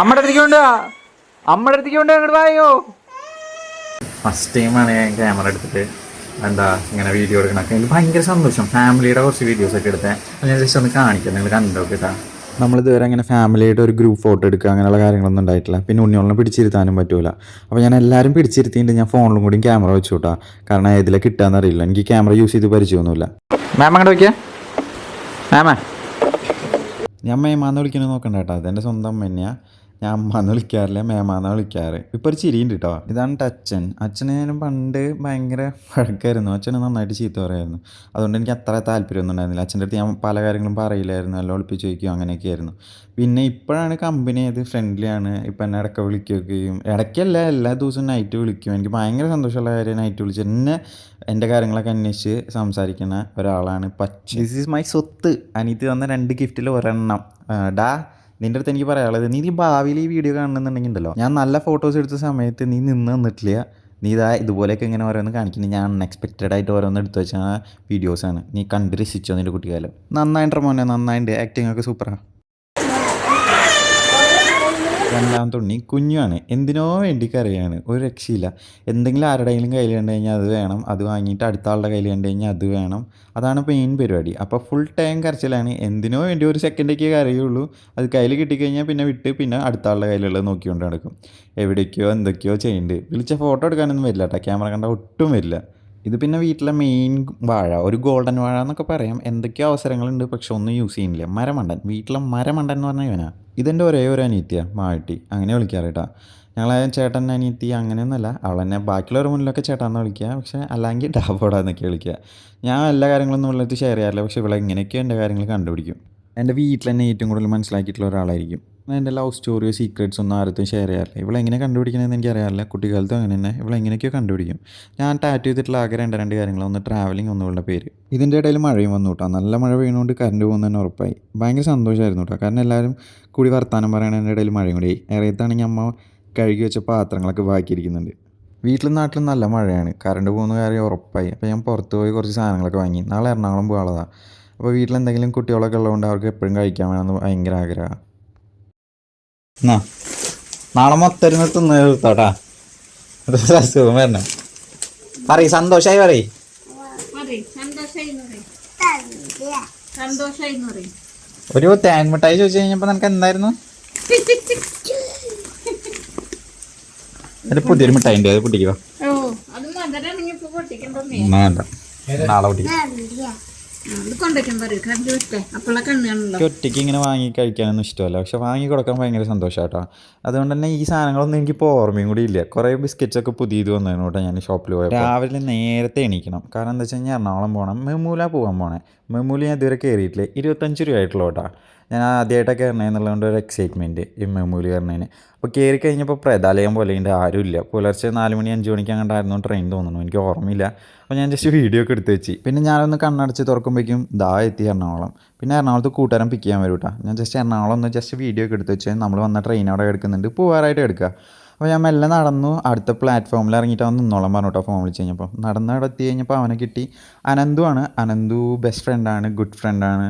അമ്മയുടെ അടുത്തേക്ക് കൊണ്ട് വാ. അമ്മയുടെ അടുത്തേക്ക് അങ്ങോട്ട് വായോ ഫസ്റ്റ് ടൈമാണ് ഞാൻ ക്യാമറ എടുത്തിട്ട് എന്താ ഇങ്ങനെ വീഡിയോ എടുക്കണൊക്കെ എനിക്ക് ഭയങ്കര സന്തോഷം. ഫാമിലിയുടെ കുറച്ച് വീഡിയോസ് ഒക്കെ എടുത്തേ. ഞാൻ ജസ്റ്റ് ഒന്ന് കാണിക്കാം. നിങ്ങൾ കണ്ടോ കേട്ടാ നമ്മളിതുവരെ അങ്ങനെ ഫാമിലിയായിട്ട് ഒരു ഗ്രൂപ്പ് ഫോട്ടോ എടുക്കുക അങ്ങനെയുള്ള കാര്യങ്ങളൊന്നും ഉണ്ടായിട്ടില്ല. പിന്നെ ഉണ്ണിയോളിനെ പിടിച്ചിരുത്താനും പറ്റൂല. അപ്പോൾ ഞാൻ എല്ലാവരും പിടിച്ചിരുത്തിയിട്ട് ഞാൻ ഫോണിലും കൂടി ക്യാമറ വെച്ചു കൂട്ടാ കാരണം ഏതിലെ കിട്ടാന്ന് അറിയില്ല. എനിക്ക് ക്യാമറ യൂസ് ചെയ്ത് പരിചയമൊന്നുമില്ല. മാം അങ്ങോട്ട് വയ്ക്കുക മാമ ഞാൻ മേമാന്ന് വിളിക്കണത് നോക്കണ്ട കേട്ടോ അതെന്റെ സ്വന്തം അമ്മ തന്നെയാണ് ഞാൻ അമ്മാന്ന് വിളിക്കാറില്ല മേമാന്ന വിളിക്കാറ്. ഇപ്പോൾ ഒരു ചിരിയുണ്ട് കേട്ടോ ഇതാണ് അച്ഛൻ അച്ഛന് ഞാനും പണ്ട് ഭയങ്കര വഴക്കായിരുന്നു. അച്ഛന് നന്നായിട്ട് ചീത്ത പറയായിരുന്നു. അതുകൊണ്ട് എനിക്ക് അത്ര താല്പര്യമൊന്നും ഉണ്ടായിരുന്നില്ല. അച്ഛന്റെ അടുത്ത് ഞാൻ പല കാര്യങ്ങളും പറയില്ലായിരുന്നു. എല്ലാം ഒളിപ്പിച്ച് ചോദിക്കും അങ്ങനെയൊക്കെ ആയിരുന്നു. പിന്നെ ഇപ്പോഴാണ് കമ്പനി അത് ഫ്രണ്ട്ലിയാണ് ഇപ്പം എന്നെ ഇടയ്ക്ക് വിളിക്കുകയും ഇടയ്ക്കല്ല എല്ലാ ദിവസവും നൈറ്റ് വിളിക്കും. എനിക്ക് ഭയങ്കര സന്തോഷമുള്ള കാര്യം നൈറ്റ് വിളിച്ച് എന്നെ എന്റെ കാര്യങ്ങളൊക്കെ അന്വേഷിച്ച് സംസാരിക്കുന്ന ഒരാളാണ് പച്ച ദിസ് ഈസ് മൈ സ്വത്ത്. അനീതി തന്ന രണ്ട് ഗിഫ്റ്റിൽ ഒരെണ്ണം. ഡാ നിന്റെ അടുത്ത് എനിക്ക് പറയാനുള്ളത് നീ നീ ഭാവിയിൽ ഈ വീഡിയോ കാണണമെന്നുണ്ടെങ്കിൽ ഉണ്ടല്ലോ ഞാൻ നല്ല ഫോട്ടോസ് എടുത്ത സമയത്ത് നീ നിന്ന് നിന്നിട്ടില്ല നീ ഇതാ ഇതുപോലെയൊക്കെ ഇങ്ങനെ ഓരോന്ന് കാണിക്കുന്നത് ഞാൻ അൺഎക്സ്പെക്റ്റഡ് ആയിട്ട് ഓരോന്ന് എടുത്തു വെച്ച വീഡിയോസാണ് നീ കണ്ട് രസിച്ചോ നിന്റെ കുട്ടിക്കാലം? നന്നായിട്ട് മോനെ നന്നായിട്ട് ആക്ടിങ് ഒക്കെ സൂപ്പറാണ് രണ്ടാമത്തെ ഉണ്ണി കുഞ്ഞുമാണ് എന്തിനോ വേണ്ടി കരയാണ് ഒരു രക്ഷയില്ല. എന്തെങ്കിലും ആരുടെയെങ്കിലും കയ്യിൽ കണ്ടു കഴിഞ്ഞാൽ അത് വേണം. അത് വാങ്ങിയിട്ട് അടുത്ത ആളുടെ കയ്യിൽ കണ്ടു കഴിഞ്ഞാൽ അത് വേണം. അതാണ് മെയിൻ പരിപാടി. അപ്പോൾ ഫുൾ ടൈം കരച്ചിലാണ്. എന്തിനോ വേണ്ടി ഒരു സെക്കൻഡൊക്കെ കരയുള്ളൂ. അത് കയ്യിൽ കിട്ടിക്കഴിഞ്ഞാൽ പിന്നെ വിട്ട് പിന്നെ അടുത്ത ആളുടെ കയ്യിലുള്ളത് നോക്കിക്കൊണ്ട് നടക്കും. എവിടേക്കോ എന്തൊക്കെയോ ചെയ്യുന്നുണ്ട്. വിളിച്ച ഫോട്ടോ എടുക്കാനൊന്നും വരില്ല കേട്ടോ ക്യാമറ കണ്ടാൽ ഒട്ടും വരില്ല. ഇത് പിന്നെ വീട്ടിലെ മെയിൻ വാഴ ഒരു ഗോൾഡൻ വാഴ എന്നൊക്കെ പറയാം. എന്തൊക്കെയോ അവസരങ്ങളുണ്ട് പക്ഷെ ഒന്നും യൂസ് ചെയ്യുന്നില്ല. മരമണ്ടൻ വീട്ടിലെ മരമണ്ടൻ എന്ന് പറഞ്ഞാൽ ഇവനാ. ഇതെന്റെ ഒരേ ഒരു അനിയത്തിയ മാട്ടി അങ്ങനെ വിളിക്കാറ് കേട്ടോ. ഞങ്ങളെ ചേട്ടൻ അനിയത്തി അങ്ങനെയൊന്നുമല്ല. അവൾ തന്നെ ബാക്കിയുള്ളവർ മുന്നിലൊക്കെ ചേട്ടാന്ന് വിളിക്കുക പക്ഷെ അല്ലെങ്കിൽ ഡാബോടാ എന്നൊക്കെ വിളിക്കുക. ഞാൻ എല്ലാ കാര്യങ്ങളൊന്നും ഉള്ളത് ഷെയർ ചെയ്യാറില്ല പക്ഷെ ഇവിടെ ഇങ്ങനെയൊക്കെ എന്റെ കാര്യങ്ങൾ കണ്ടുപിടിക്കും. എന്റെ വീട്ടിൽ തന്നെ ഏറ്റവും കൂടുതൽ മനസ്സിലാക്കിയിട്ടുള്ള ഒരാളായിരിക്കും. എന്റെ ലവ് സ്റ്റോറിയോ സീക്രറ്റ്സ് ഒന്നും ആരത്തും ഷെയർ ചെയ്യാറില്ല. ഇവളെങ്ങനെ കണ്ടുപിടിക്കണമെന്ന് എനിക്ക് അറിയാറില്ല കുട്ടിക്കാലത്തും അങ്ങനെ തന്നെ ഇവളെ എങ്ങനെയൊക്കെയോ കണ്ടുപിടിക്കും. ഞാൻ ടാറ്റു ചെയ്തിട്ടുള്ള ആകെ രണ്ട് രണ്ട് കാര്യങ്ങൾ ഒന്ന് ട്രാവലിംഗ് ഒന്ന് പേര്. ഇതിന്റെ ഇടയിൽ മഴയും വന്നു കേട്ടോ നല്ല മഴ പെയ്യുന്നതുകൊണ്ട് കറണ്ട് പോകുന്നതന്നെ ഉറപ്പായി. ഭയങ്കര സന്തോഷമായിരുന്നു കേട്ടോ കാരണം എല്ലാവരും കൂടി വർത്താനം പറയണതിന്റെ ഇടയിൽ മഴയും കൂടി. ഇറയത്താണെങ്കിൽ അമ്മ കഴുകി വെച്ച പാത്രങ്ങളൊക്കെ ബാക്കിയിരിക്കുന്നുണ്ട് വീട്ടിലും നാട്ടിലും നല്ല മഴയാണ്. കറണ്ട് പോകുന്ന കാര്യം ഉറപ്പായി. അപ്പോൾ ഞാൻ പുറത്ത് പോയി കുറച്ച് സാധനങ്ങളൊക്കെ വാങ്ങി. നാളെ എറണാകുളം പോകാനുള്ളതാണ് അപ്പോൾ വീട്ടിലെന്തെങ്കിലും കുട്ടികളൊക്കെ ഉള്ളതുകൊണ്ട് അവർക്ക് എപ്പോഴും കഴിക്കാൻ വേണമെന്ന് ഭയങ്കര ആഗ്രഹമാണ് എന്നാ? നാളെ മൊത്തം ഇരുന്ന് തിന്ന് തീർത്തോട്ടാ അസുഖം വരണം. പറയ് സന്തോഷമായി പറയ്. പറയ് സന്തോഷായി പറയ്. ഒരു തേൻ മിഠായി ചോദിച്ചു കഴിഞ്ഞപ്പോ നിനക്ക് എന്തായിരുന്നു? ഒരു പുതിയൊരു മിഠായി ഉണ്ട് അത് പൊട്ടിക്കോ വേണ്ട. നാളെ പൊട്ടിക്കും. അത് കൊണ്ടേക്കാൻ പറയും കണ്ടു വിട്ടേ അപ്പോഴെ കണ്ണ് ഒറ്റയ്ക്ക് ഇങ്ങനെ വാങ്ങി കഴിക്കാനൊന്നും ഇഷ്ടമല്ല. പക്ഷെ വാങ്ങി കൊടുക്കാൻ ഭയങ്കര സന്തോഷാട്ടോ. കേട്ടോ അതുകൊണ്ട് തന്നെ ഈ സാധനങ്ങളൊന്നും എനിക്ക് എനിക്കിപ്പോൾ ഓർമ്മയും കൂടി ഇല്ല. കുറേ ബിസ്ക്കറ്റ്സ് ഒക്കെ പുതിയത് വന്നതിന് കേട്ടോ ഞാൻ ഷോപ്പിൽ പോയപ്പോൾ രാവിലെ നേരത്തെ എണീക്കണം. കാരണം എന്താ വെച്ച് കഴിഞ്ഞാൽ എറണാകുളം പോകണം മെമൂല പോകാൻ പോണേ. മെമൂല ഞാൻ ഇതുവരെ കയറിയിട്ടില്ല ഇരുപത്തഞ്ച് രൂപ ആയിട്ടുള്ളൂ കേട്ടോ. ഞാൻ ആദ്യമായിട്ടൊക്കെ കയറണേ എന്നുള്ളതുകൊണ്ട് ഒരു എക്സൈറ്റ്മെന്റ് ഈ മെമ്മൂലി കയറണേന് അപ്പോൾ കയറി കഴിഞ്ഞപ്പോൾ പ്രതാലയം പോലെ ഉണ്ട് ആരുമില്ല. പുലർച്ചെ നാല് മണി അഞ്ച് മണിക്ക് അങ്ങോട്ടായിരുന്നു ട്രെയിൻ തോന്നുന്നു. എനിക്ക് ഓർമ്മയില്ല. അപ്പോൾ ഞാൻ ജസ്റ്റ് വീഡിയോ ഒക്കെ എടുത്ത് വെച്ച്. പിന്നെ ഞാനൊന്ന് കണ്ണടച്ച് തുറക്കുമ്പോഴേക്കും ദാ എത്തി എറണാകുളം. പിന്നെ എറണാകുളത്ത് കൂട്ടുകാരൻ പിക്ക് ചെയ്യാൻ വരും കേട്ടോ ഞാൻ ജസ്റ്റ് എറണാകുളം ഒന്ന് ജസ്റ്റ് വീഡിയോ ഒക്കെ എടുത്ത് വെച്ച് നമ്മൾ വന്ന ട്രെയിൻ അവിടെ എടുക്കുന്നുണ്ട് പോകാറായിട്ട് എടുക്കുക. അപ്പോൾ ഞാൻ മെല്ലെ നടന്നു. അടുത്ത പ്ലാറ്റ്ഫോമിൽ ഇറങ്ങിയിട്ട് അവൻ നിന്നോളം പറഞ്ഞു കേട്ടോ ഫോൺ വിളിച്ച് കഴിഞ്ഞപ്പോൾ. നടന്ന് അവിടെ എത്തി കഴിഞ്ഞപ്പോൾ അവനെ കിട്ടി. അനന്തു ആണ് അനന്തു ബെസ്റ്റ് ഫ്രണ്ടാണ് ഗുഡ് ഫ്രണ്ടാണ്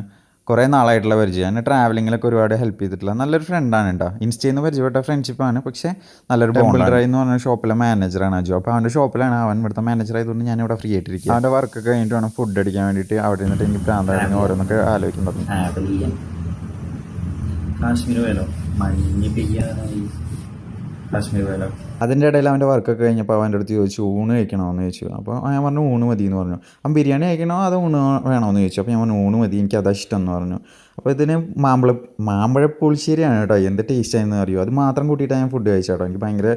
കുറേ നാളായിട്ടുള്ള പരിചയം എന്നെ ട്രാവലിങ്ങിലൊക്കെ ഒരുപാട് ഹെൽപ്പ് ചെയ്തിട്ടുള്ള നല്ലൊരു ഫ്രണ്ടാണ് കേട്ടോ ഇൻസ്റ്റയിൽ നിന്ന് പരിചയപ്പെട്ട ഫ്രണ്ട്ഷിപ്പാണ് പക്ഷേ നല്ലൊരു ബോണ്ടറായി എന്ന് പറഞ്ഞ ഷോപ്പിലെ മാനേജറാണ് അജു. അപ്പോൾ അവന്റെ ഷോപ്പിലാണ് അവൻ ഇവിടുത്തെ മാനേജർ ആയതുകൊണ്ട് ഞാൻ ഇവിടെ ഫ്രീ ആയിട്ടിരിക്കും അവന്റെ വർക്ക് കഴിഞ്ഞിട്ട് വേണം ഫുഡ് അടിക്കാൻ വേണ്ടിയിട്ട് അവിടെ നിന്നിട്ട് എനിക്ക് പ്രാന്തായിരുന്നു ഓരോന്നൊക്കെ ആലോചിക്കാൻ തുടങ്ങി ട്രാവൽ ചെയ്യാൻ കാശ്മീർ പോയാലോ? മഞ്ഞ് പെയ്യാനായി കാശ്മീർ പോയാലോ? അതിന്റെ ഇടയിൽ അവന്റെ വർക്കൊക്കെ കഴിഞ്ഞപ്പോൾ അവന്റെ അടുത്ത് ചോദിച്ചു ഊണ് കഴിക്കണമെന്ന് ചോദിച്ചു. അപ്പോൾ ഞാൻ പറഞ്ഞു ഊണ് മതി എന്ന് പറഞ്ഞു. അവൻ ബിരിയാണി കഴിക്കണോ അത് ഊണ് വേണമെന്ന് ചോദിച്ചു? അപ്പോൾ ഞാൻ പറഞ്ഞു ഊണ് മതി എനിക്ക് അതാ ഇഷ്ടം എന്ന് പറഞ്ഞു. അപ്പോൾ ഇതിന് മാമ്പഴ മാമ്പഴ പുളിശ്ശേരിയാണ് കേട്ടോ എന്ത് ടേസ്റ്റ് ആയെന്ന് അറിയോ? അത് മാത്രം കൂട്ടിയിട്ടാണ് ഞാൻ ഫുഡ് കഴിച്ചു കേട്ടോ. എനിക്ക് ഭയങ്കര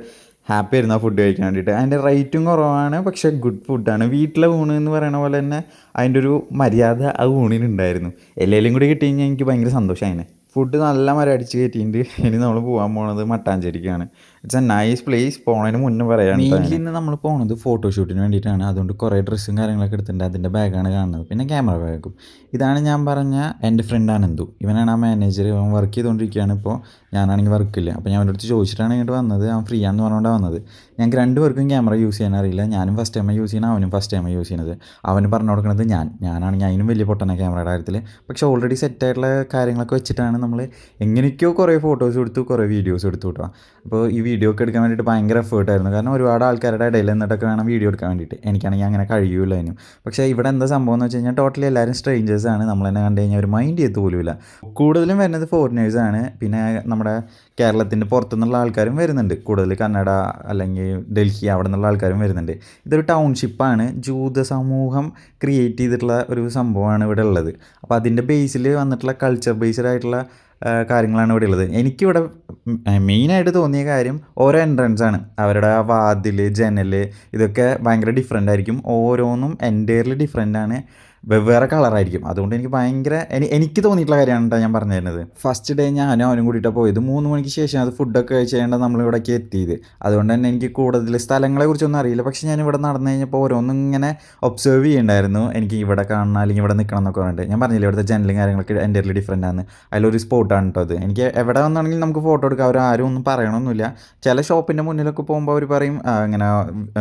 ഹാപ്പി ആയിരുന്നു ആ ഫുഡ് കഴിക്കാൻ വേണ്ടിയിട്ട്. അതിന്റെ റേറ്റും കുറവാണ് പക്ഷേ ഗുഡ് ഫുഡാണ് വീട്ടിലെ ഊണ് എന്ന് പറയുന്ന പോലെ തന്നെ അതിന്റെ ഒരു മര്യാദ ആ ഊണിനുണ്ടായിരുന്നു. എല്ലാവരും കൂടി കിട്ടി കഴിഞ്ഞാൽ എനിക്ക് ഭയങ്കര സന്തോഷമായിനെ. ഫുഡ് നല്ല മരം അടിച്ച് കയറ്റിയിട്ട് ഇനി നമ്മൾ പോകാൻ പോണത് മട്ടാഞ്ചേരിക്കാണ്. ഇറ്റ്സ് എ നൈസ് പ്ലേസ് പോണതിന് മുന്നേ പറയാം ഇന്ന് നമ്മൾ പോണത് ഫോട്ടോഷൂട്ടിന് വേണ്ടിയിട്ടാണ്. അതുകൊണ്ട് കുറേ ഡ്രസ്സും കാര്യങ്ങളൊക്കെ എടുത്തിട്ടുണ്ട്. അതിന്റെ ബാഗാണ് കാണുന്നത്. പിന്നെ ക്യാമറ ബാഗും ഇതാണ് ഞാൻ പറഞ്ഞ എന്റെ ഫ്രണ്ട് ആനന്ദു ഇവനാണ് ആ മാനേജർ ഇവൻ വർക്ക് ചെയ്തുകൊണ്ടിരിക്കുകയാണ് ഇപ്പോൾ ഞാനാണെങ്കിൽ വർക്കില്ല അപ്പോൾ ഞാൻ അവന്റെ അടുത്ത് ചോദിച്ചിട്ടാണ് ഇങ്ങോട്ട് വന്നത്. അവൻ ഫ്രീ ആണെന്ന് പറഞ്ഞുകൊണ്ടാണ് വന്നത്. ഞങ്ങൾക്ക് രണ്ടുപേർക്കും ക്യാമറ യൂസ് ചെയ്യാൻ അറിയില്ല. ഞാനും ഫസ്റ്റ് ടൈം യൂസ് ചെയ്യണം അവനും ഫസ്റ്റ് ടൈം യൂസ് ചെയ്യുന്നത്. അവന് പറഞ്ഞു കൊടുക്കുന്നത് ഞാൻ. ഞാനാണെങ്കിൽ അതിനും വലിയ പൊട്ടന ക്യാമറയുടെ കാര്യത്തിൽ പക്ഷേ ഓൾറെഡി സെറ്റായിട്ടുള്ള കാര്യങ്ങളൊക്കെ വെച്ചിട്ടാണ് നമ്മൾ എങ്ങനെയൊക്കെയോ കുറേ ഫോട്ടോസ് എടുത്തു കുറേ വീഡിയോസ് എടുത്തു കേട്ടോ അപ്പോൾ ഈ വീഡിയോ ഒക്കെ എടുക്കാൻ വേണ്ടിയിട്ട് ഭയങ്കര എഫേർട്ടായിരുന്നു കാരണം ഒരുപാട് ആൾക്കാരുടെ ഇടയിൽ നിന്നിട്ടൊക്കെ വേണം വീഡിയോ എടുക്കാൻ വേണ്ടിയിട്ട്. എനിക്കാണെങ്കിൽ അങ്ങനെ കഴിയൂല അതിനും പക്ഷേ ഇവിടെ എന്താ സംഭവം എന്ന് വെച്ച് കഴിഞ്ഞാൽ ടോട്ടലി എല്ലാവരും സ്ട്രേഞ്ചേഴ്സാണ് തന്നെ കണ്ടു കഴിഞ്ഞാൽ ഒരു മൈൻഡ് ചെയ്ത് പോലുമില്ല. കൂടുതലും വരുന്നത് ഫോറിനേഴ്സാണ് പിന്നെ നമ്മുടെ കേരളത്തിന്റെ പുറത്തുനിന്നുള്ള ആൾക്കാരും വരുന്നുണ്ട്. കൂടുതൽ കന്നഡ അല്ലെങ്കിൽ ഡൽഹി അവിടെ നിന്നുള്ള ആൾക്കാരും വരുന്നുണ്ട്. ഇതൊരു ടൗൺഷിപ്പാണ്. ജൂത സമൂഹം ക്രിയേറ്റ് ചെയ്തിട്ടുള്ള ഒരു സംഭവമാണ് ഇവിടെ ഉള്ളത്. അപ്പോൾ അതിന്റെ ബേസിൽ വന്നിട്ടുള്ള കൾച്ചർ ബേസ്ഡ് ആയിട്ടുള്ള കാര്യങ്ങളാണ് ഇവിടെ ഉള്ളത്. എനിക്കിവിടെ മെയിനായിട്ട് തോന്നിയ കാര്യം ഓരോ എൻട്രൻസ് ആണ്. അവരുടെ വാതിൽ ജനൽ ഇതൊക്കെ ഭയങ്കര ഡിഫറെന്റ് ആയിരിക്കും. ഓരോന്നും എന്റയർലി ഡിഫറെന്റ് ആണ്. വെവ്വേറെ കളറായിരിക്കും. അതുകൊണ്ട് എനിക്ക് ഭയങ്കര എനിക്ക് തോന്നിയിട്ടുള്ള കാര്യമാണ് കേട്ടോ ഞാൻ പറഞ്ഞു തരുന്നത്. ഫസ്റ്റ് ഡേ ഞാനും അവനും കൂടിയിട്ട് പോയത്. മൂന്ന് മണിക്ക് ശേഷം അത് ഫുഡൊക്കെ കഴിച്ച് കഴിയേണ്ട നമ്മളിവിടേക്ക് എത്തിയത്. അതുകൊണ്ട് തന്നെ എനിക്ക് കൂടുതൽ സ്ഥലങ്ങളെ കുറിച്ചൊന്നും അറിയില്ല. പക്ഷേ ഞാൻ ഇവിടെ നടന്നു കഴിഞ്ഞപ്പോൾ ഓരോന്നും ഇങ്ങനെ ഒബ്സേർവ് ചെയ്യണ്ടായിരുന്നു. എനിക്ക് ഇവിടെ കാണണം അല്ലെങ്കിൽ ഇവിടെ നിൽക്കണം എന്നൊക്കെ പറഞ്ഞിട്ട്. ഞാൻ പറഞ്ഞില്ല ഇവിടുത്തെ ജനലും കാര്യങ്ങളൊക്കെ എന്റെ ഒരു ഡിഫറെന്റ് ആണ് അതിലൊരു സ്പോട്ടാണ് കേട്ടോ അത്. എനിക്ക് എവിടെ വന്നാണെങ്കിലും നമുക്ക് ഫോട്ടോ എടുക്കാം. അവർ ആരും ഒന്നും പറയണമൊന്നുമില്ല ചില ഷോപ്പിന്റെ മുന്നിലൊക്കെ പോകുമ്പോൾ അവർ പറയും ഇങ്ങനെ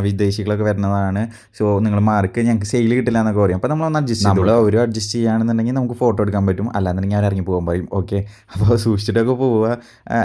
വിദേശികളൊക്കെ വരുന്നതാണ്. സോ നിങ്ങൾ മാർക്ക് ഞങ്ങൾക്ക് സെയിൽ കിട്ടില്ല എന്നൊക്കെ പറയും. അപ്പോൾ നമ്മളൊന്ന് അഡ്ജസ്റ്റ് നമ്മൾ ഒരു അഡ്ജസ്റ്റ് ചെയ്യുകയാണെന്നുണ്ടെങ്കിൽ നമുക്ക് ഫോട്ടോ എടുക്കാൻ പറ്റും. അല്ലാന്നുണ്ടെങ്കിൽ അവർ ഇറങ്ങി പോകാൻ പറയും. ഓക്കെ അപ്പോൾ സൂക്ഷിച്ചിട്ടൊക്കെ പോവുക.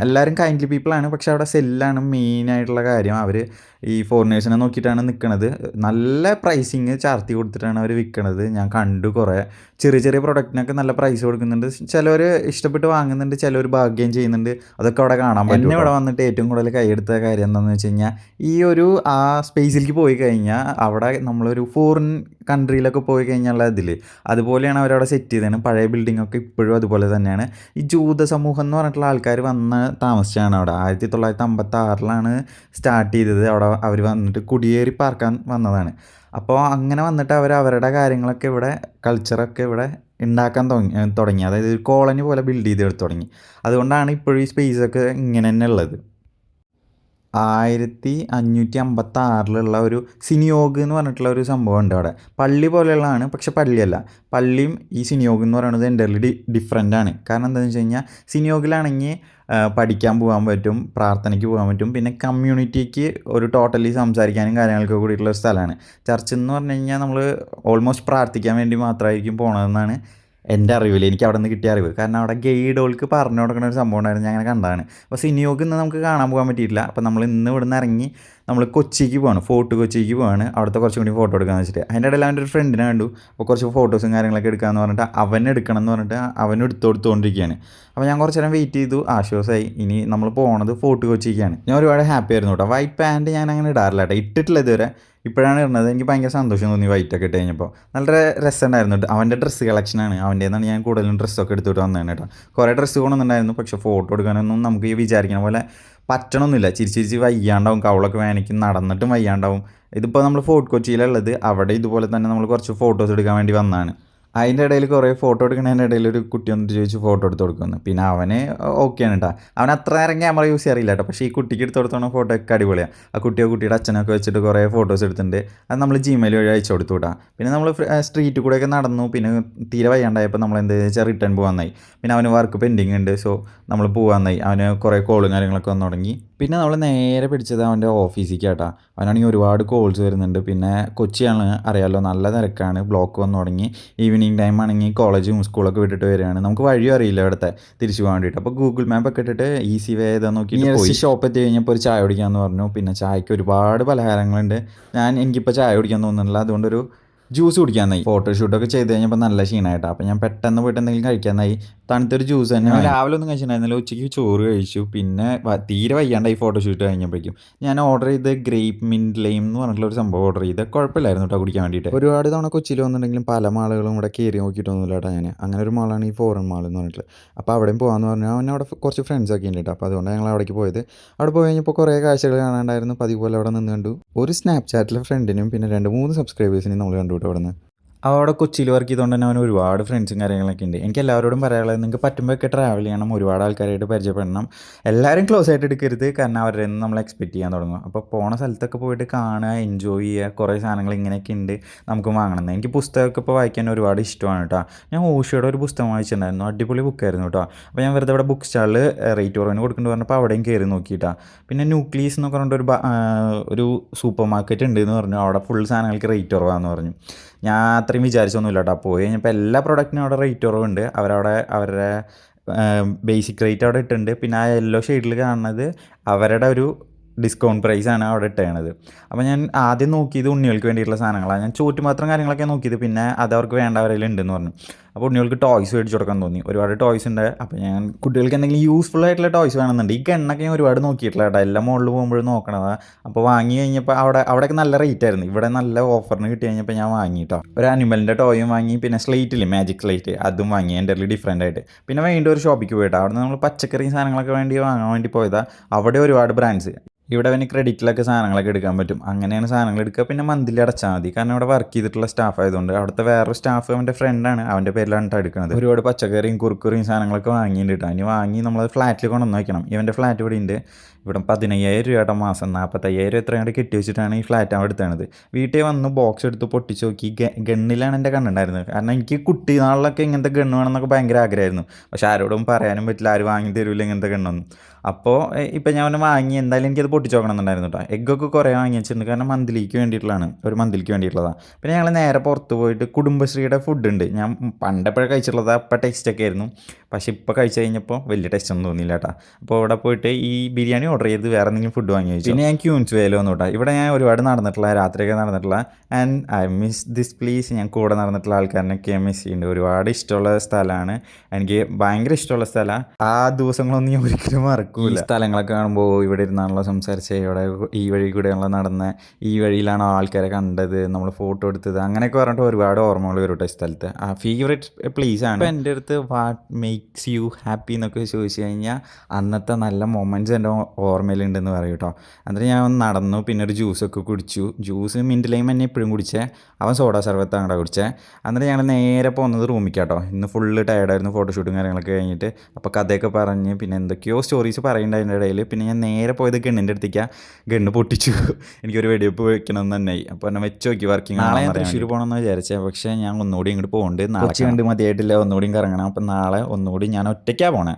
എല്ലാവരും കൈൻഡ്ലി പീപ്പിളാണ് പക്ഷേ അവിടെ സെല്ലാണ് മെയിനായിട്ടുള്ള കാര്യം. അവർ ഈ ഫോറിനേഴ്സിനെ നോക്കിയിട്ടാണ് നിൽക്കുന്നത് നല്ല പ്രൈസിങ് ചാർത്തി കൊടുത്തിട്ടാണ് അവർ വിൽക്കണത് ഞാൻ കണ്ടു കുറേ. ചെറിയ ചെറിയ പ്രൊഡക്റ്റിനൊക്കെ നല്ല പ്രൈസ് കൊടുക്കുന്നുണ്ട്. ചിലവർ ഇഷ്ടപ്പെട്ട് വാങ്ങുന്നുണ്ട് ചിലവർ ഭാഗ്യം ചെയ്യുന്നുണ്ട്. അതൊക്കെ അവിടെ കാണാൻ പറ്റും എന്നെ ഇവിടെ വന്നിട്ട് ഏറ്റവും കൂടുതൽ കൈയെടുത്ത കാര്യം എന്താണെന്ന് വെച്ച് കഴിഞ്ഞാൽ ഈ ഒരു ആ സ്പേസിലേക്ക് പോയി കഴിഞ്ഞാൽ അവിടെ നമ്മളൊരു ഫോറിൻ കൺട്രിയിലൊക്കെ പോയി കഴിഞ്ഞാൽ അതിൽ അതുപോലെയാണ് അവരവിടെ സെറ്റ് ചെയ്തത് പഴയ ബിൽഡിംഗ് ഒക്കെ ഇപ്പോഴും അതുപോലെ തന്നെയാണ്. ഈ ജൂത സമൂഹം എന്ന് പറഞ്ഞിട്ടുള്ള ആൾക്കാർ വന്ന് താമസിച്ചാണ് അവിടെ. ആയിരത്തി തൊള്ളായിരത്തി അമ്പത്തി ആറിലാണ് സ്റ്റാർട്ട് ചെയ്തത്. അവിടെ അവർ വന്നിട്ട് കുടിയേറി പാർക്കാൻ വന്നതാണ്. അപ്പോൾ അങ്ങനെ വന്നിട്ട് അവർ അവരുടെ കാര്യങ്ങളൊക്കെ ഇവിടെ കൾച്ചറൊക്കെ ഇവിടെ ഉണ്ടാക്കാൻ തുടങ്ങി തുടങ്ങി. അതായത് ഒരു കോളനി പോലെ ബിൽഡ് ചെയ്തെടുത്ത് തുടങ്ങി. അതുകൊണ്ടാണ് ഇപ്പോഴും ഈ സ്പേസൊക്കെ ഇങ്ങനെ തന്നെ ഉള്ളത്. ആയിരത്തി അഞ്ഞൂറ്റി അമ്പത്തി ആറിലുള്ള ഒരു സിനിയോഗ് എന്ന് പറഞ്ഞിട്ടുള്ള ഒരു സംഭവം ഉണ്ട് അവിടെ. പള്ളി പോലെയുള്ളതാണ് പക്ഷെ പള്ളിയല്ല. പള്ളിയും ഈ സിനിയോഗ് എന്ന് പറയുന്നത് എന്റർലി ഡി ഡിഫറെന്റ് ആണ്. കാരണം എന്താണെന്ന് വെച്ച് കഴിഞ്ഞാൽ സിനിയോഗിലാണെങ്കിൽ പഠിക്കാൻ പോകാൻ പറ്റും പ്രാർത്ഥനയ്ക്ക് പോകാൻ പറ്റും പിന്നെ കമ്മ്യൂണിറ്റിക്ക് ഒരു ടോട്ടലി സംസാരിക്കാനും കാര്യങ്ങൾക്ക് കൂടിയിട്ടുള്ള ഒരു സ്ഥലമാണ്. ചർച്ച് എന്ന് പറഞ്ഞു കഴിഞ്ഞാൽ നമ്മൾ ഓൾമോസ്റ്റ് പ്രാർത്ഥിക്കാൻ വേണ്ടി മാത്രമായിരിക്കും പോണതെന്നാണ് എന്റെ അറിവിൽ എനിക്ക് അവിടെ നിന്ന് കിട്ടിയ അറിവ്. കാരണം അവിടെ ഗൈഡുകൾക്ക് പറഞ്ഞു കൊടുക്കുന്ന ഒരു സംഭവം ഉണ്ടായിരുന്നു. ഞാൻ അങ്ങനെ കണ്ടതാണ്. അപ്പോൾ സിനിയോക്ക് ഇന്ന് നമുക്ക് കാണാൻ പോകാൻ പറ്റിയിട്ടില്ല. അപ്പോൾ നമ്മൾ ഇന്ന് ഇവിടെ നിന്ന് ഇറങ്ങി നമ്മൾ കൊച്ചിക്ക് പോവാണ്. ഫോർട്ട് കൊച്ചിക്ക് പോവാണ്. അവിടുത്തെ കുറച്ചും കൂടി ഫോട്ടോ എടുക്കാമെന്ന് വെച്ചിട്ട്. അതിന്റെ ഇടയിൽ അവന്റെ ഒരു ഫ്രണ്ടിനെ കണ്ടു. അപ്പോൾ കുറച്ച് ഫോട്ടോസും കാര്യങ്ങളൊക്കെ എടുക്കാമെന്ന് പറഞ്ഞിട്ട് അവൻ എടുക്കണം എന്ന് പറഞ്ഞിട്ട് അവൻ എടുത്തു കൊടുത്തുകൊണ്ടിരിക്കുകയാണ് അപ്പോൾ ഞാൻ കുറച്ച് നേരം വെയിറ്റ് ചെയ്തു. ആശ്വാസമായി ഇനി നമ്മൾ പോണത് ഫോർട്ട് കൊച്ചിക്കാണ്. ഞാൻ ഒരുപാട് ഹാപ്പി ആയിരുന്നു കേട്ടോ. വൈറ്റ് പാന്റ് ഞാൻ അങ്ങനെ ഇടാറില്ല കേട്ടോ. ഇട്ടിട്ടില്ല ഇതുവരെ. ഇപ്പോഴാണ് ഇടുന്നത് എനിക്ക് ഭയങ്കര സന്തോഷം തോന്നി വൈറ്റ് ഒക്കെ ഇട്ട് കഴിഞ്ഞപ്പോൾ. നല്ല രസമുണ്ടായിരുന്നു അവന്റെ ഡ്രസ്സ് കളക്ഷനാണ് അവന്റെ നിന്നാണ് ഞാൻ കൂടുതലും ഡ്രസ്സൊക്കെ എടുത്തിട്ട് വന്നതാണ് കേട്ടോ. കുറേ ഡ്രസ്സ് കൊണ്ടുവന്നിട്ടുണ്ടായിരുന്നു. പക്ഷേ ഫോട്ടോ എടുക്കാനൊന്നും നമുക്ക് ഈ വിചാരിക്കുന്ന പോലെ പറ്റണമെന്നില്ല ചിരിച്ച് ചിരിച്ച് വയ്യാണ്ടാവും. കവളൊക്കെ വേനയ്ക്ക് നടന്നിട്ടും വയ്യാണ്ടാവും. ഇതിപ്പോൾ നമ്മൾ ഫോർട്ട് കൊച്ചിയിലുള്ളത് അവിടെ ഇതുപോലെ തന്നെ നമ്മൾ കുറച്ച് ഫോട്ടോസ് എടുക്കാൻ വേണ്ടി വന്നതാണ്. അതിന്റെ ഇടയിൽ കുറേ ഫോട്ടോ എടുക്കുന്നതിന്റെ ഇടയിൽ ഒരു കുട്ടി വന്നിട്ട് ചോദിച്ചു ഫോട്ടോ എടുത്ത് കൊടുക്കുന്നു പിന്നെ അവന് ഓക്കെയാണ് കേട്ടോ അവൻ അത്ര നേരം ക്യാമറ യൂസ് ചെയ്യാറില്ല കേട്ടോ പക്ഷേ ഈ കുട്ടിക്ക് എടുത്ത് കൊടുത്തോണം ഫോട്ടോ ഒക്കെ അടിപൊളിയാണ് ആ കുട്ടിയോ കുട്ടിയുടെ അച്ഛനൊക്കെ വെച്ചിട്ട് കുറേ ഫോട്ടോസ് എടുത്തിട്ടുണ്ട്. അത് നമ്മൾ ജിമെയിൽ വഴി അയച്ചു കൊടുത്തു വിടാം പിന്നെ നമ്മൾ സ്ട്രീറ്റിൽ കൂടെയൊക്കെ നടന്നു. പിന്നെ തീരെ വയ്യാണ്ടായപ്പോൾ നമ്മൾ എന്ത് വെച്ചാൽ റിട്ടേൺ പോകാൻ പിന്നെ അവന് വർക്ക് പെൻഡിങ് ഉണ്ട്. സോ നമ്മൾ പോകാൻ അവന് കുറേ കോളും കാര്യങ്ങളൊക്കെ വന്നു തുടങ്ങി. പിന്നെ നമ്മൾ നേരെ പിടിച്ചത് അവന്റെ ഓഫീസിലേക്ക് കേട്ടോ അവനാണെങ്കിൽ ഒരുപാട് കോൾസ് വരുന്നുണ്ട്. പിന്നെ കൊച്ചിയാണ് അറിയാമല്ലോ നല്ല തിരക്കാണ്. ബ്ലോക്ക് വന്ന് തുടങ്ങി. ഈവനിങ് ടൈം ആണെങ്കിൽ കോളേജും സ്കൂളൊക്കെ വിട്ടിട്ട് വരികയാണ്. നമുക്ക് വഴിയും അറിയില്ല ഇവിടുത്തെ തിരിച്ചു പോകാൻ വേണ്ടിയിട്ട്. അപ്പോൾ ഗൂഗിൾ മാപ്പ് ഒക്കെ ഇട്ടിട്ട് ഈസി വേ ഏതാ നോക്കി ഷോപ്പ് എത്തി കഴിഞ്ഞപ്പോൾ ഒരു ചായ കുടിക്കാമെന്ന് പറഞ്ഞു. പിന്നെ ചായക്ക് ഒരുപാട് പലഹാരങ്ങളുണ്ട്. ഞാൻ എനിക്കിപ്പോൾ ചായ കുടിക്കാൻ തോന്നുന്നില്ല. അതുകൊണ്ടൊരു ജ്യൂസ് കുടിക്കാൻ നായി ഫോട്ടോഷൂട്ട് ഒക്കെ ചെയ്ത് കഴിഞ്ഞപ്പോൾ നല്ല ക്ഷീണമായിട്ടോ അപ്പോൾ ഞാൻ പെട്ടെന്ന് പോയിട്ട് എന്തെങ്കിലും കഴിക്കാനായി. തണുത്തൊരു ജ്യൂസ് തന്നെ രാവിലെ ഒന്നും കഴിച്ചിട്ടുണ്ടായിരുന്നില്ല ഉച്ചയ്ക്ക് ചോറ് കഴിച്ചു. പിന്നെ തീരെ വയ്യാണ്ടായി ഫോട്ടോഷൂട്ട് കഴിഞ്ഞപ്പോഴേക്കും. ഞാൻ ഓർഡർ ചെയ്ത് ഗ്രേപ്പ് മിന്റ് ലൈം എന്ന് പറഞ്ഞിട്ടുള്ള ഒരു സംഭവം ഓർഡർ ചെയ്ത്. കുഴപ്പമില്ലായിരുന്നു കേട്ടോ കുടിക്കാൻ വേണ്ടിയിട്ട്. ഒരുപാട് തവണ കൊച്ചിയിൽ വന്നിട്ടുണ്ടെങ്കിലും പല മാളുകളും ഇവിടെ കയറി നോക്കിയിട്ടൊന്നുമില്ല കേട്ടോ ഞാൻ. അങ്ങനെ ഒരു മാളാണ് ഈ ഫോറിൻ മാൾ എന്ന് പറഞ്ഞിട്ട് അപ്പോൾ അവിടെയും പോകാമെന്ന് പറഞ്ഞാൽ അവൻ അവിടെ കുറച്ച് ഫ്രണ്ട്സ് ഒക്കെ ഉണ്ട് കേട്ടോ അപ്പോൾ അതുകൊണ്ട് ഞങ്ങൾ അവിടേക്ക് പോയത്. അവിടെ പോയി കഴിഞ്ഞപ്പോൾ കുറേ കാഴ്ചകൾ കാണാണ്ടായിരുന്നു. പതിവ് പോലെ അവിടെ നിന്ന് കണ്ടു. ഒരു സ്നാപ്ചാറ്റിലെ ഫ്രണ്ടിനും പിന്നെ രണ്ട് മൂന്ന് സബ്സ്ക്രൈബേഴ്സിനും നമ്മൾ കണ്ടു കേട്ടോ അവിടെ നിന്ന് അവിടെ കൊച്ചിയിൽ വർക്ക് ചെയ്തുകൊണ്ട് തന്നെ അവൻ ഒരുപാട് ഫ്രണ്ട്സും കാര്യങ്ങളൊക്കെ ഉണ്ട്. എനിക്ക് എല്ലാവരോടും പറയാനുള്ളത് നിങ്ങൾക്ക് പറ്റുമ്പോഴൊക്കെ ട്രാവൽ ചെയ്യണം ഒരുപാട് ആൾക്കാരായിട്ട് പരിചയപ്പെടണം. എല്ലാവരും ക്ലോസ് ആയിട്ട് എടുക്കരുത് കാരണം അവരുടെ നിന്ന് നമ്മൾ എക്സ്പെക്ട് ചെയ്യാൻ തുടങ്ങും. അപ്പോൾ പോണ സ്ഥലത്തൊക്കെ പോയിട്ട് കാണുക എൻജോയ് ചെയ്യുക കുറേ സാധനങ്ങൾ ഇങ്ങനെയൊക്കെ ഉണ്ട് നമുക്ക് വാങ്ങണം എനിക്ക് പുസ്തകമൊക്കെ ഇപ്പോൾ വായിക്കാൻ ഒരുപാട് ഇഷ്ടമാണ് കേട്ടോ ഞാൻ ഓഷയുടെ ഒരു പുസ്തകം വായിച്ചിട്ടുണ്ടായിരുന്നു അടിപൊളി ബുക്കായിരുന്നു കേട്ടോ അപ്പോൾ ഞാൻ വെറുതെ ഇവിടെ ബുക്ക് സ്റ്റാളിൽ റേറ്റ് കുറവിന് കൊടുക്കേണ്ടി പറഞ്ഞപ്പോൾ അവിടെയും കയറി നോക്കിയിട്ടാ പിന്നെ ന്യൂക്ലിയസ് എന്നൊക്കെ പറഞ്ഞിട്ട് ഒരു ഒരു സൂപ്പർ മാർക്കറ്റ് ഉണ്ട് എന്ന് പറഞ്ഞു. അവിടെ ഫുൾ സാധനങ്ങൾക്ക് റേറ്റ് കുറവാന്ന് പറഞ്ഞു. ഞാൻ അത്രയും വിചാരിച്ചൊന്നുമില്ല കേട്ടോ പോയി കഴിഞ്ഞപ്പോൾ എല്ലാ പ്രൊഡക്റ്റിനും അവിടെ റേറ്റ് കുറവുണ്ട്. അവരവിടെ അവരുടെ ബേസിക് റേറ്റ് അവിടെ ഇട്ടുണ്ട് പിന്നെ ആ യെല്ലോ ഷെയ്ഡിൽ കാണുന്നത് അവരുടെ ഒരു ഡിസ്കൗണ്ട് പ്രൈസാണ് അവിടെ ഇട്ടേണത് അപ്പോൾ ഞാൻ ആദ്യം നോക്കിയത് ഉണ്ണികൾക്ക് വേണ്ടിയിട്ടുള്ള സാധനങ്ങളാണ്. ഞാൻ ചൂറ്റുപാത്രം കാര്യങ്ങളൊക്കെ നോക്കിയത്. പിന്നെ അത് അവർക്ക് വേണ്ടവരെല്ലാം ഉണ്ടെന്ന് പറഞ്ഞു. അപ്പോൾ ഉണ്ണികൾക്ക് ടോയ്സ് മേടിച്ചു കൊടുക്കാൻ തോന്നി. ഒരുപാട് ടോയ്സ് ഉണ്ട്. അപ്പോൾ ഞാൻ കുട്ടികൾക്ക് എന്തെങ്കിലും യൂസ്ഫുൾ ആയിട്ടുള്ള ടോയ്സ് വേണമെന്നുണ്ട്. ഈ ഗണ്ണൊക്കെ ഞാൻ ഒരുപാട് നോക്കിയിട്ടില്ല കേട്ടോ. എല്ലാം മുകളിൽ പോകുമ്പോഴും നോക്കണതാണ് അപ്പോൾ വാങ്ങി കഴിഞ്ഞപ്പോൾ അവിടെ അവിടെയൊക്കെ നല്ല റേറ്റ് ആയിരുന്നു. ഇവിടെ നല്ല ഓഫറിന് കിട്ടി കഴിഞ്ഞപ്പോൾ ഞാൻ വാങ്ങിയിട്ടോ ഒരു അനിമലിന്റെ ടോയും വാങ്ങി. പിന്നെ സ്ലേറ്റിൽ മാജിക് സ്ലേറ്റ് അതും വാങ്ങി. എന്റെ ഡിഫറെന്റ് ആയിട്ട്. പിന്നെ വീണ്ടും ഒരു ഷോപ്പിക്ക് പോയിട്ടോ അവിടെ നമ്മൾ പച്ചക്കറി സാധനങ്ങളൊക്കെ വേണ്ടി വാങ്ങാൻ വേണ്ടി പോയതാ. അവിടെ ഒരുപാട് ബ്രാൻഡ്സ് ഇവിടെ അവന് ക്രെഡിറ്റിലൊക്കെ സാധനങ്ങളൊക്കെ എടുക്കാൻ പറ്റും. അങ്ങനെയാണ് സാധനങ്ങൾ എടുക്കുക. പിന്നെ മന്തിലി അടച്ചാൽ മതി. കാരണം ഇവിടെ വർക്ക് ചെയ്തിട്ടുള്ള സ്റ്റാഫ് ആയതുകൊണ്ട്. അവിടുത്തെ വേറൊരു സ്റ്റാഫ് അവന്റെ ഫ്രണ്ടാണ് അവന്റെ പേരിലാണ് ട്ടോ എടുക്കുന്നത് ഒരുപാട് പച്ചക്കറിയും കുറുക്കുറിയും സാധനങ്ങളൊക്കെ വാങ്ങിയിട്ടുണ്ട്. ഇനി വാങ്ങി നമ്മളത് ഫ്ലാറ്റിൽ കൊണ്ടുവന്ന് വയ്ക്കണം ഇവന്റെ ഫ്ലാറ്റ് ഇവിടെ ഉണ്ട്. ഇവിടെ പതിനയ്യായിരം രൂപയുടെ മാസം. നാൽപ്പത്തയ്യായിരം എത്രയാണ് കെട്ടി വെച്ചിട്ടാണ് ഈ ഫ്ലാറ്റ് അവിടെ എടുത്തത് വീട്ടിൽ വന്ന് ബോക്സ് എടുത്ത് പൊട്ടിച്ച് നോക്കി. ഗണ്ണിലാണ് എന്റെ കണ്ണുണ്ടായിരുന്നത് കാരണം എനിക്ക് കുട്ടി നാളിലൊക്കെ ഇങ്ങനത്തെ ഗണ്ണ് വേണമെന്നൊക്കെ ഭയങ്കര ആഗ്രഹമായിരുന്നു. പക്ഷെ ആരോടും പറയാനും പറ്റില്ല. ആരും വാങ്ങി തരില്ല ഇങ്ങനത്തെ ഗണ്ണൊന്നും. അപ്പോൾ ഇപ്പം ഞാൻ വാങ്ങി എന്തായാലും എനിക്കത് പൊട്ടിച്ച് നോക്കണം എന്നുണ്ടായിരുന്നു കേട്ടോ എഗ്ഗൊക്കെ കുറേ വാങ്ങിച്ചിട്ടുണ്ട് കാരണം മന്ത്ലിക്ക് വേണ്ടിയിട്ടുള്ളതാണ്. ഒരു മന്ത്ലിക്ക് വേണ്ടിയിട്ടുള്ളതാണ് പിന്നെ ഞങ്ങൾ നേരെ പുറത്ത് പോയിട്ട് കുടുംബശ്രീയുടെ ഫുഡ് ഉണ്ട്. ഞാൻ പണ്ടെപ്പോഴും കഴിച്ചിട്ടുള്ളത് അപ്പം ടേസ്റ്റൊക്കെ ആയിരുന്നു. പക്ഷേ ഇപ്പോൾ കഴിച്ച് കഴിഞ്ഞപ്പോൾ വലിയ ടേസ്റ്റ് ഒന്നും തോന്നിയില്ല കേട്ടോ അപ്പോൾ അവിടെ പോയിട്ട് ഈ ബിരിയാണി ഓർഡർ ചെയ്ത് വേറെ എന്തെങ്കിലും ഫുഡ് വാങ്ങി വെച്ചു പിന്നെ ഞാൻ ക്യൂൻസ് വേലോ വന്നു കേട്ടോ ഇവിടെ ഞാൻ ഒരുപാട് നടന്നിട്ടുള്ള രാത്രിയൊക്കെ നടന്നിട്ടുള്ള and I miss this please ഞാൻ കൂടെ നടന്നിട്ടുള്ള ആൾക്കാരനൊക്കെ മിസ് ചെയ്യുന്നുണ്ട് ഒരുപാട് ഇഷ്ടമുള്ള സ്ഥലമാണ് എനിക്ക് ഭയങ്കര ഇഷ്ടമുള്ള സ്ഥലമാണ് ആ ദിവസങ്ങളൊന്നും ഞാൻ ഒരിക്കലും മറക്കൂല. ഈ സ്ഥലങ്ങളൊക്കെ കാണുമ്പോൾ ഇവിടെ ഇരുന്നാണല്ലോ സംസാരിച്ച് ഇവിടെ ഈ വഴി കൂടെയാണല്ലോ നടന്നത് ഈ വഴിയിലാണോ ആൾക്കാരെ കണ്ടത് നമ്മൾ ഫോട്ടോ എടുത്തത് അങ്ങനെയൊക്കെ പറഞ്ഞിട്ട് ഒരുപാട് ഓർമ്മകൾ വരും കേട്ടോ ഈ സ്ഥലത്ത്. ആ ഫേവറേറ്റ് പ്ലേസ് ആണ്. ഇപ്പം എന്റെ അടുത്ത് വാട്ട് മേക്സ് യു ഹാപ്പി എന്നൊക്കെ ചോദിച്ചു കഴിഞ്ഞാൽ അന്നത്തെ നല്ല മൊമെന്റ്സ് എന്റെ ഓർമ്മയിലുണ്ടെന്ന് പറയും കേട്ടോ എന്നിട്ട് ഞാൻ ഒന്ന് നടന്നു പിന്നെ ഒരു ജ്യൂസൊക്കെ കുടിച്ചു. ജ്യൂസ് മിന്റ് ലൈം തന്നെ എപ്പോഴും കുടിച്ചേ. അവൻ സോഡ സർവത്താണ് അങ്ങോട്ട് കുടിച്ചേ. എന്നിട്ട് ഞങ്ങൾ നേരെ പോകുന്നത് റൂമിക്കാട്ടോ ഇന്ന് ഫുള്ള് ടയർഡായിരുന്നു ഫോട്ടോഷൂട്ടും കാര്യങ്ങളൊക്കെ കഴിഞ്ഞിട്ട്. അപ്പോൾ കഥയൊക്കെ പറഞ്ഞ് പിന്നെ എന്തൊക്കെയോ സ്റ്റോറീസ് പറയുന്നുണ്ട് അതിന്റെ ഇടയിൽ. പിന്നെ ഞാൻ നേരെ പോയത് ഗണ്ണിന്റെ അടുത്തേക്കാണ് ഗണ്ണ് പൊട്ടിച്ചു. എനിക്കൊരു വെടിവെപ്പ് വെക്കണം എന്ന് തന്നെയായി അപ്പോൾ എന്നെ വെച്ച് നോക്കി വർക്കിംഗ് നാളെ ഞാൻ തൃശ്ശൂർ പോകണമെന്ന് വിചാരിച്ചത് പക്ഷേ ഞാൻ ഒന്നുകൂടി ഇങ്ങോട്ട് പോകുന്നുണ്ട് നാളെ കണ്ട് മതിയായിട്ടില്ല. ഒന്നുകൂടി കറങ്ങണം. അപ്പം നാളെ ഒന്നുകൂടി ഞാൻ ഒറ്റയ്ക്കാണ് പോണേ.